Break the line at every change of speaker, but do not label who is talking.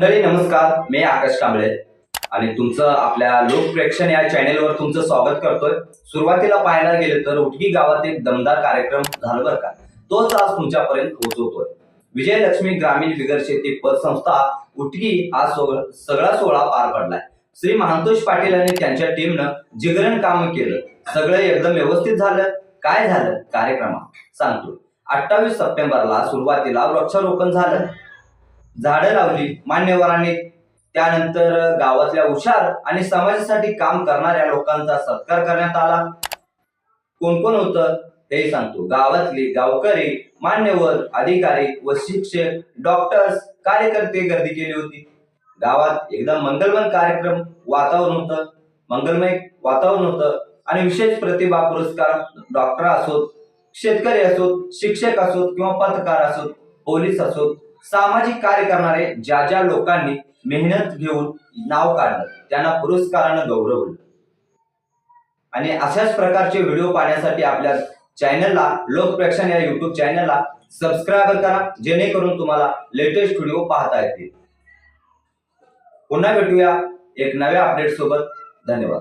मंडळी नमस्कार मी आकाश कांबळे. आणि तुमचं आपल्या लोकप्रेक्षण या चॅनेलवर तुमचं स्वागत करतोय. सुरुवातीला पाहायला गेलं तर उठगी गावात एक दमदार कार्यक्रम झाला बरं का. तोच आज तुमच्यापर्यंत पोहोचवतोय. विजयलक्ष्मी ग्रामीण बिगर शेती पतसंस्था उटगी हा सोहळा सगळा सोहळा पार पडलाय. श्री महांतोष पाटील आणि त्यांच्या टीमनं जिगरण काम केलं. सगळं एकदम व्यवस्थित झालं. काय झालं? कार्यक्रमात सांगतो. अठ्ठावीस सप्टेंबरला सुरुवातीला वृक्षारोपण झालं. झाडं लावली मान्यवरांनी. त्यानंतर गावातल्या हुशार आणि समाजासाठी काम करणाऱ्या लोकांचा सत्कार करण्यात आला. कोण कोण होतं हे सांगतो. गावातले गावकरी मान्यवर अधिकारी व शिक्षक डॉक्टर्स कार्यकर्ते गर्दी केली होती. गावात एकदम मंगलमय कार्यक्रम वातावरण होतं. मंगलमय वातावरण होतं आणि विशेष प्रतिभा पुरस्कार डॉक्टर असोत शेतकरी असोत शिक्षक असोत किंवा पत्रकार असोत पोलीस असोत सामाजिक कार्य करणारे ज्या ज्या लोकांनी मेहनत घेऊन नाव काढलं त्यांना पुरस्कारानं गौरवलं. आणि अशाच प्रकारचे व्हिडिओ पाहण्यासाठी आपल्या चॅनलला लोकप्रेक्षण या युट्यूब चॅनलला सबस्क्राईब करा जेणेकरून तुम्हाला लेटेस्ट व्हिडिओ पाहता येतील. पुन्हा भेटूया एक नव्या अपडेट सोबत. धन्यवाद.